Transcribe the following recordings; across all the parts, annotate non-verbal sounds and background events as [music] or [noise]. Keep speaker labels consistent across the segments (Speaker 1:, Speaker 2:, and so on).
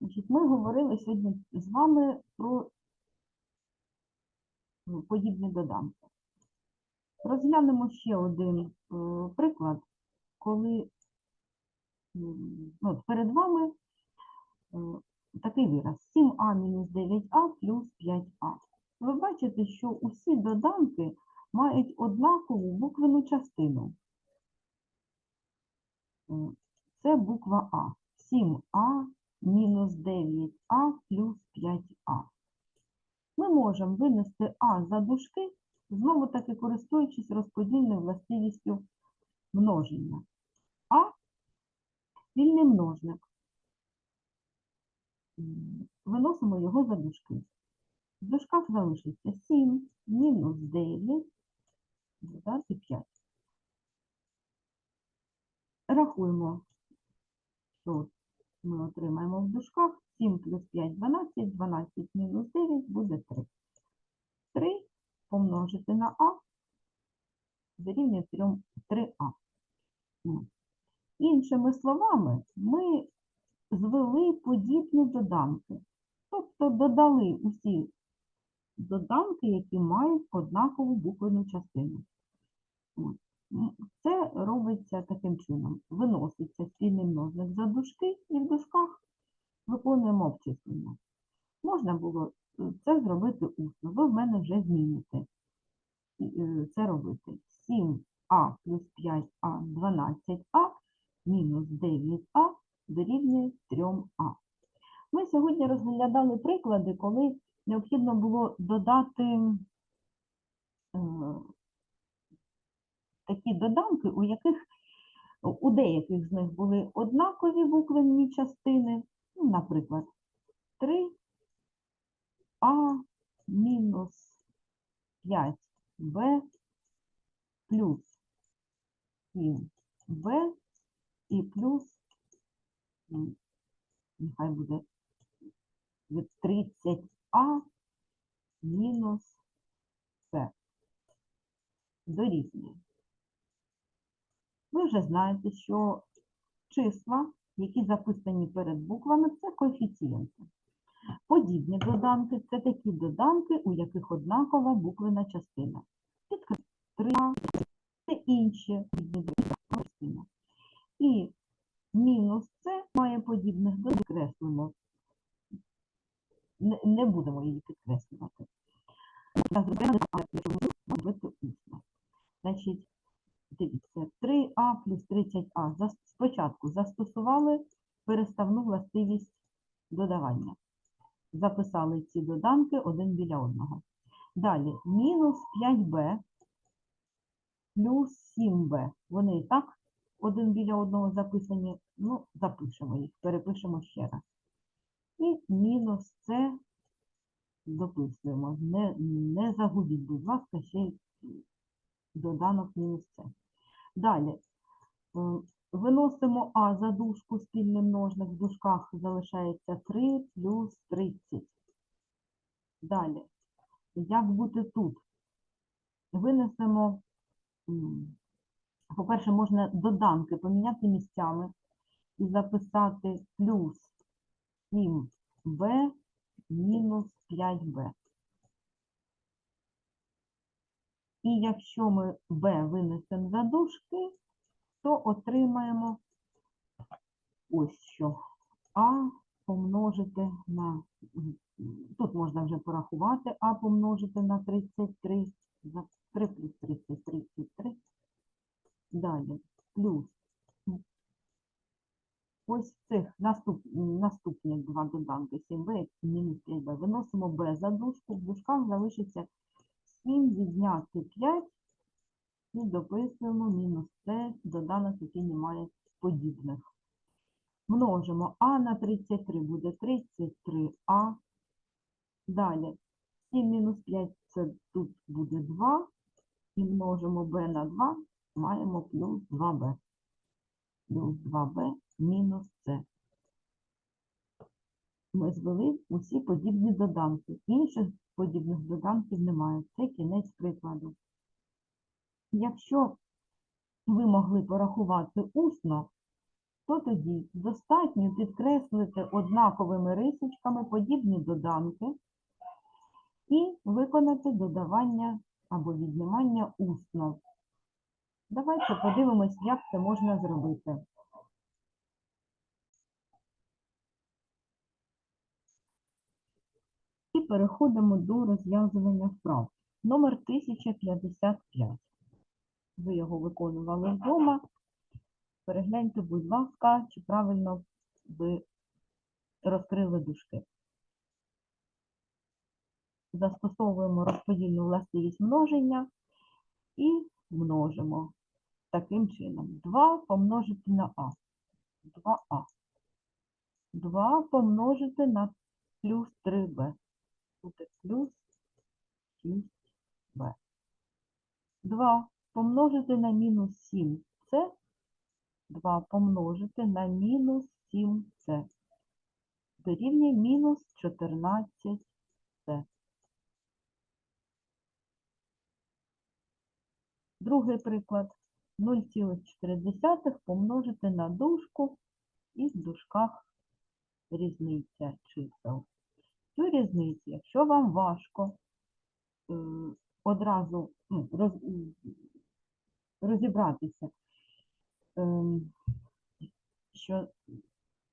Speaker 1: Значить, ми говорили сьогодні з вами про ну, подібні доданки. Розглянемо ще один е, приклад, коли ну, от перед вами е, такий вираз 7а мінус 9а плюс 5а. Ви бачите, що усі доданки мають однакову буквену частину. Е, Це буква А. 7а мінус 9а плюс 5а. Ми можемо винести А за дужки, знову таки користуючись розподільною властивістю множення. А спільний множник. Виносимо його за дужки. В дужках залишиться 7 мінус 9 додати 5. Рахуємо, що ми отримаємо в дужках 7 плюс 5 – 12, 12 мінус 9 буде 3. 3 помножити на А дорівнює 3 3А. Ну, Іншими словами, ми звели подібні доданки. Тобто додали усі доданки, які мають однакову буквену частину. От. Це робиться таким чином. Виноситься спільний множник за дужки і в дужках виконуємо обчислення. Можна було е, це зробити усно. Ви в мене вже зміните е, це робити. 7а плюс 5а 12а мінус 9а дорівнює 3а. Ми сьогодні розглядали приклади, коли необхідно було додати е, такі доданки, у яких у деяких з них були однакові буквенні частини, ну, наприклад, 3а мінус 5b плюс 7b і плюс, нехай буде від 30а мінус c дорівнює. Ви вже знаєте, що числа, які записані перед буквами, це коефіцієнти. Подібні доданки це такі доданки, у яких однакова буквена частина. Підкреслюємо це інші частина. І мінус це має подібних до підкреслимо. Не, не будемо її підкреслювати. Значить, дивіться, 3а плюс 30а. Спочатку застосували переставну властивість додавання. Записали ці доданки один біля одного. Далі мінус 5b плюс 7b. Вони і так один біля одного записані. Ну, запишемо їх, перепишемо ще раз. І мінус c дописуємо. Не, не загубіть, будь ласка, ще й доданок мінус c. Далі. е, Виносимо А за дужку спільний множник, в дужках залишається 3 плюс 30. Далі. Як бути тут? Винесемо, по-перше, можна доданки поміняти місцями і записати плюс 7b мінус 5b. І якщо ми b винесемо за дужки, то отримаємо ось що. А помножити на, тут можна вже порахувати, А помножити на 33, за 3 плюс 30, 33. Далі, плюс ось цих наступ, наступні два доданки 7b мінус 5b. Виносимо b за дужку, в дужках залишиться 7 відняти 5 і дописуємо мінус c, доданок, який не має подібних. Множимо а на 33 буде 33а. Далі 7 мінус 5 це тут буде 2. І множимо b на 2, маємо плюс 2b. Плюс 2b мінус c. Ми звели усі подібні доданки. Інших подібних доданків немає. Це кінець прикладу. Якщо ви могли порахувати усно, то тоді достатньо підкреслити однаковими рисочками подібні доданки і виконати додавання або віднімання усно. Давайте подивимось, як це можна зробити. І переходимо до розв'язування вправ. Номер 1055. Ви його виконували вдома. Перегляньте, будь ласка, чи правильно ви розкрили дужки. Застосовуємо розподільну властивість множення і множимо таким чином. 2 помножити на а. 2а. 2 помножити на плюс 3b. Буде плюс 6b. 2 помножити на мінус 7 це 2 помножити на мінус 7 це дорівнює мінус 14 це. Другий приклад. 0,4 помножити на дужку і в дужках різниця чисел. Цю різницю, якщо вам важко е, одразу ну, роз, розібратися, ем, що,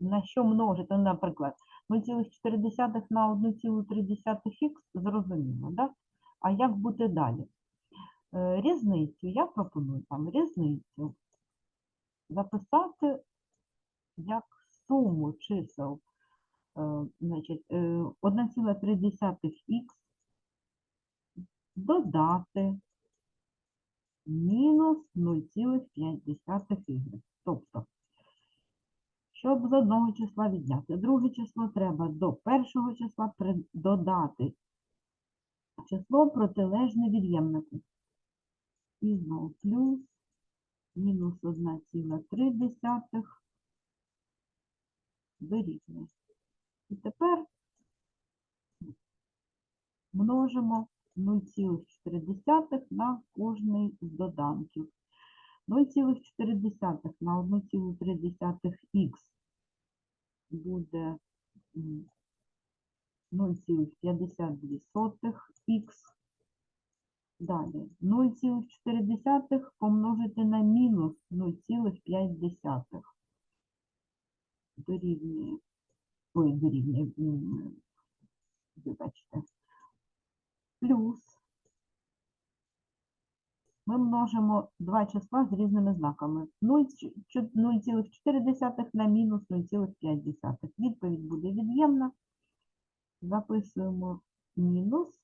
Speaker 1: на що множити, наприклад, 0,4 на 1,3х зрозуміло, да? а як бути далі? Е, Різницю, я пропоную там різницю записати як суму чисел, е, значить, е, 1,3х додати мінус 0,5y. Тобто, щоб з одного числа відняти друге число, треба до першого числа додати число протилежне від'ємнику. І знову плюс мінус 1,3 дорівнює. І тепер множимо 0,4 на кожний з доданків. 0,4 на 1,3х буде 0,52х. Далі 0,4 помножити на мінус 0,5 дорівнює, ой, дорівнює, вибачте, плюс ми множимо два числа з різними знаками. 0,4 на мінус 0,5. Відповідь буде від'ємна. Записуємо мінус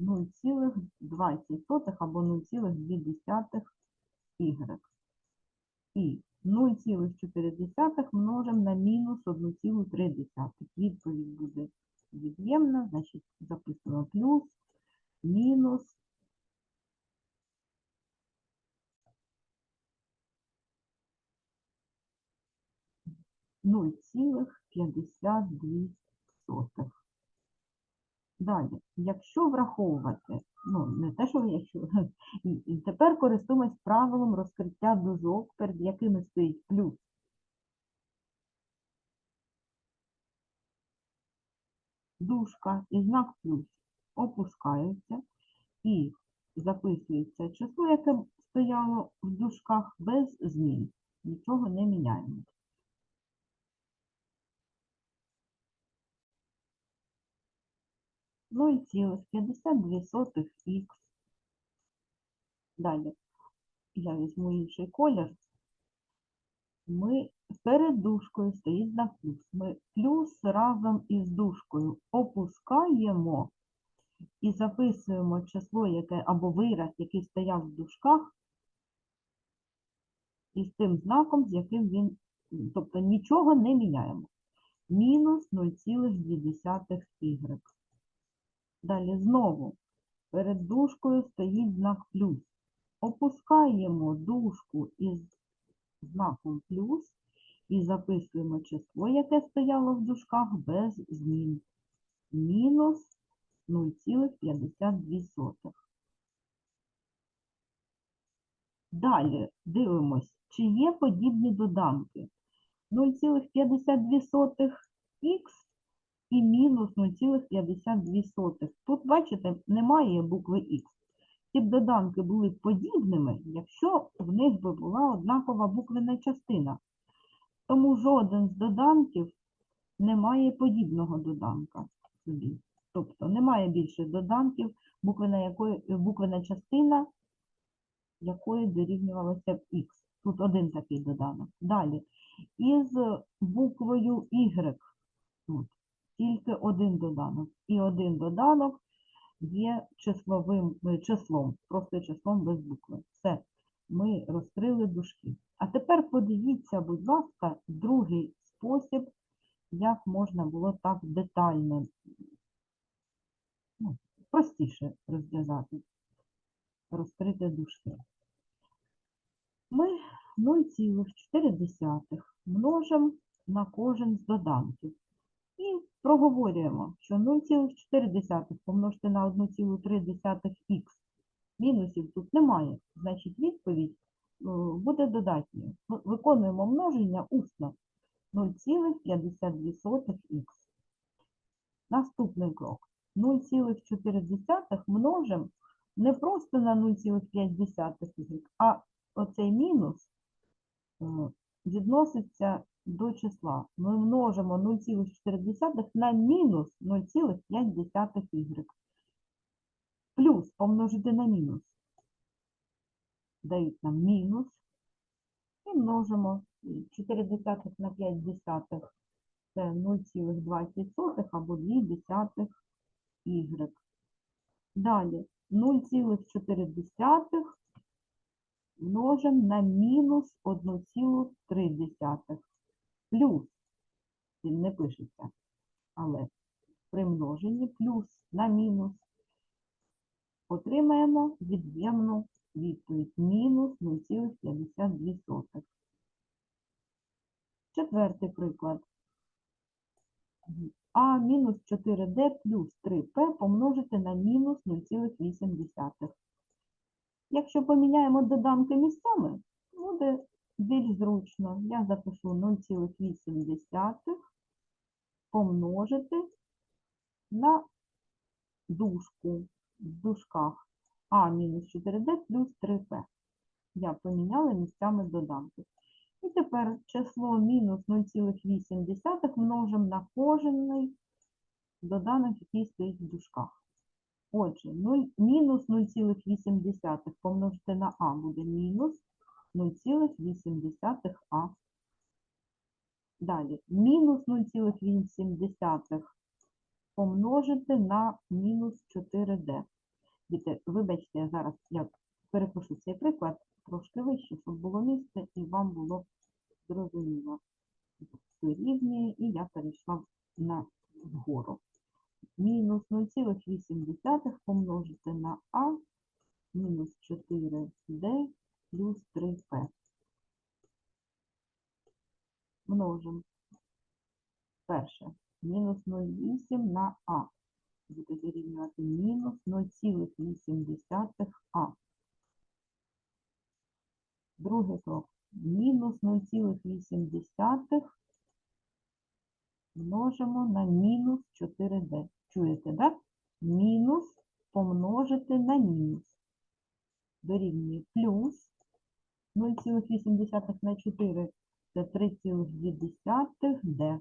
Speaker 1: 0,20 або 0,2 y. І 0,4 множимо на мінус 1,3. Відповідь буде від'ємна, значить записуємо плюс, мінус. Нуль цілих 52 Далі, якщо враховувати, ну, не те, що якщо, [laughs] і, тепер користуємось правилом розкриття дужок, перед якими стоїть плюс. Дужка і знак плюс опускаються і записується число, яке стояло в дужках без змін. Нічого не міняємо. Ну і цілих 52 х. Далі я візьму інший колір. Ми перед дужкою стоїть знак плюс. Ми плюс разом із дужкою опускаємо і записуємо число, яке або вираз, який стояв в дужках, із тим знаком, з яким він, тобто нічого не міняємо. Мінус 0,2 y. Далі знову перед дужкою стоїть знак плюс. Опускаємо дужку із знаком плюс і записуємо число, яке стояло в дужках без змін. Мінус 0,52. Далі дивимось чи є подібні доданки. 0,52х і мінус 0,52. Тут, бачите, немає букви Х. Ці б доданки були б подібними, якщо в них би була однакова буквена частина. Тому жоден з доданків не має подібного доданка собі. Тобто немає більше доданків, буквена, якої, буквена частина якої дорівнювалася б х. Тут один такий доданок. Далі. Із буквою y тут тільки один доданок. І один доданок є числовим е, числом, просто числом без букви. Все, ми розкрили дужки. А тепер подивіться, будь ласка, другий спосіб, як можна було так детально, ну, простіше розв'язати, розкрити дужки. Ми 0,4 множимо на кожен з доданків. І проговорюємо, що 0,4 помножити на 1,3х. Мінусів тут немає, значить відповідь е, буде додатньою. Виконуємо множення усно 0,52х. Наступний крок. 0,4 множимо не просто на 0,5, а оцей мінус е, відноситься до числа. Ми множимо 0,4 на мінус 0,5y. Плюс помножити на мінус. Дають нам мінус. І множимо 4 десятих на 5 десятих. Це 0,20 або 2 десятих y. Далі 0,4 множимо на мінус 1,3. Плюс, він не пишеться, але при множенні плюс на мінус отримаємо від'ємну відповідь мінус 0,52. Четвертий приклад. А мінус 4D плюс 3P помножити на мінус 0,8. Якщо поміняємо доданки місцями, буде більш зручно. Я запишу 0,8 помножити на дужку в дужках А мінус 4D плюс 3P. Я поміняла місцями доданки. І тепер число мінус 0,8 множимо на кожен доданок, який стоїть в дужках. Отже, 0, мінус 0,8 помножити на А буде мінус 0,8а. Далі, мінус 0,8 помножити на мінус 4D. Діти, вибачте, я зараз я перепишу цей приклад трошки вище, щоб було місце і вам було зрозуміло. Дорівнює, і я перейшла на вгору. Мінус 0,8 помножити на А мінус 4D плюс 3P. Множимо. Перше. Мінус 0,8 на А. Буде дорівнювати мінус 0,8А. Другий крок. Мінус 0,8 множимо на мінус 4D. Чуєте, так? Мінус помножити на мінус. Дорівнює плюс 0,8 на 4 це 3,2 D.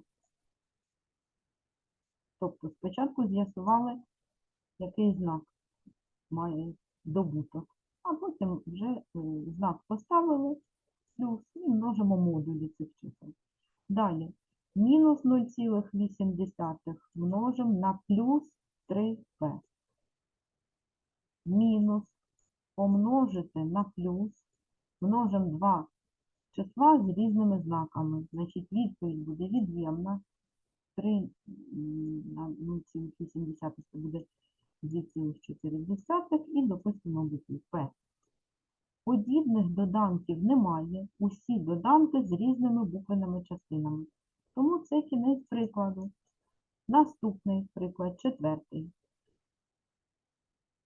Speaker 1: Тобто спочатку з'ясували, який знак має добуток, а потім вже е, знак поставили, плюс і множимо модулі цих чисел. Далі мінус 0,8 множимо на плюс 3p. Мінус помножити на плюс, множимо два числа з різними знаками. Значить, відповідь буде від'ємна. 3 на 0,8 це буде 2,4 і допустимо букву P. Подібних доданків немає. Усі доданки з різними буквеними частинами. Тому це кінець прикладу. Наступний приклад, четвертий.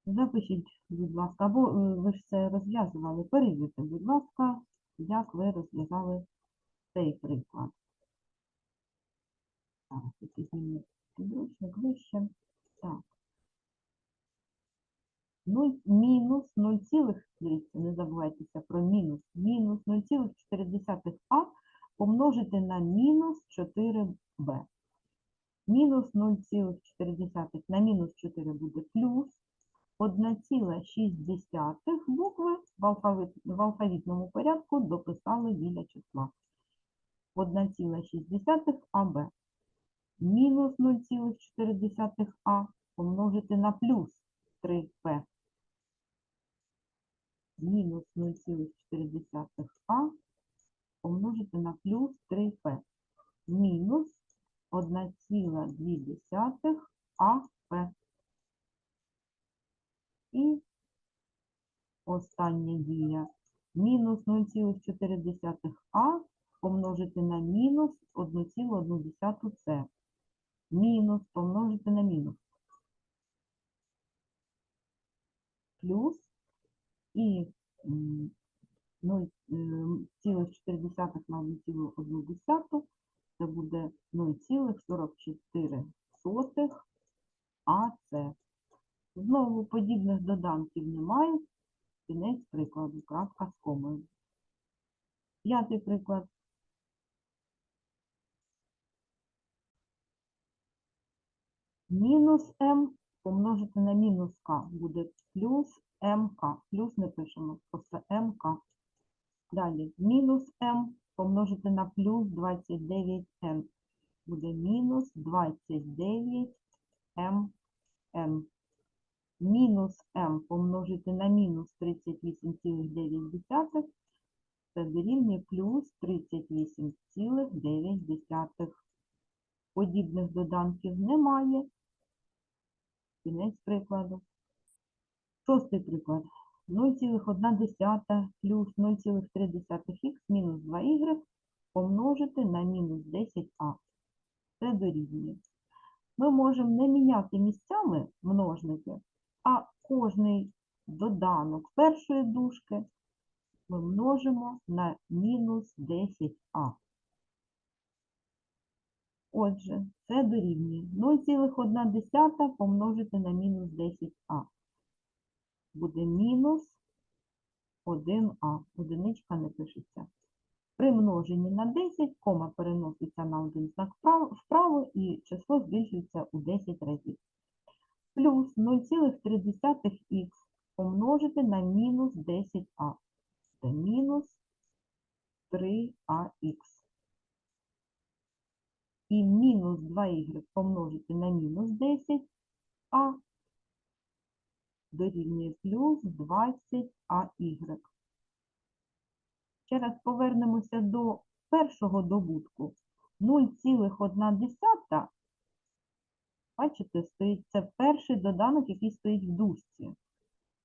Speaker 1: Запишіть, будь ласка, або е, ви ж це розв'язували, перевірте, будь ласка, як ви розв'язали цей приклад. Так, який змінив підручник вище. Так. 0, мінус 0, не забувайтеся про мінус. Мінус 0,4а помножити на мінус 4b. Мінус 0,4 на мінус 4 буде плюс 1,6 букви в, алфавит, в алфавітному порядку дописали біля числа. 1,6 АБ. Мінус 0,4а помножити на плюс 3П. Мінус 0,4а помножити на плюс 3П. Мінус 1,2 АП. І остання дія. Мінус 0,4а помножити на мінус 1,1 С. Мінус помножити на мінус. Плюс і 0,4 на 1,1 це буде 0,44 АС. Знову подібних доданків немає. Кінець прикладу. Крапка з комою. П'ятий приклад. Мінус m помножити на мінус k буде плюс mk. Плюс не пишемо, просто mk. Далі мінус m помножити на плюс 29n. Буде мінус 29 mn. Мінус m помножити на мінус 38,9. Це дорівнює плюс 38,9. Подібних доданків немає. Кінець прикладу. Шостий приклад. 0,1 плюс 0,3х мінус 2y помножити на мінус 10а. Це дорівнює. Ми можемо не міняти місцями множники, а кожний доданок першої дужки ми множимо на мінус 10а. Отже, це дорівнює 0,1 помножити на мінус 10а. Буде мінус 1а. Одиничка не пишеться. При множенні на 10 кома переноситься на один знак вправо- і число збільшується у 10 разів. Плюс 0,3х помножити на мінус 10а. Це мінус 3ах. І мінус 2y помножити на мінус 10а дорівнює плюс 20АY. Ще раз повернемося до першого добутку. 0,1, бачите, стоїть, це перший доданок, який стоїть в дужці.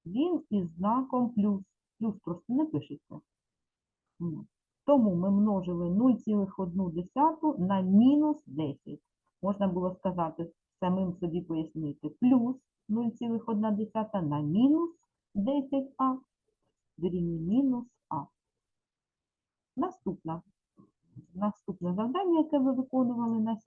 Speaker 1: Він із знаком плюс. Плюс просто не пишеться. Тому ми множили 0,1 на мінус 10. Можна було сказати, самим собі пояснити, плюс 0,1 на мінус 10а дорівнює мінус а. Наступна. Наступне завдання, яке ви виконували на сьогодні.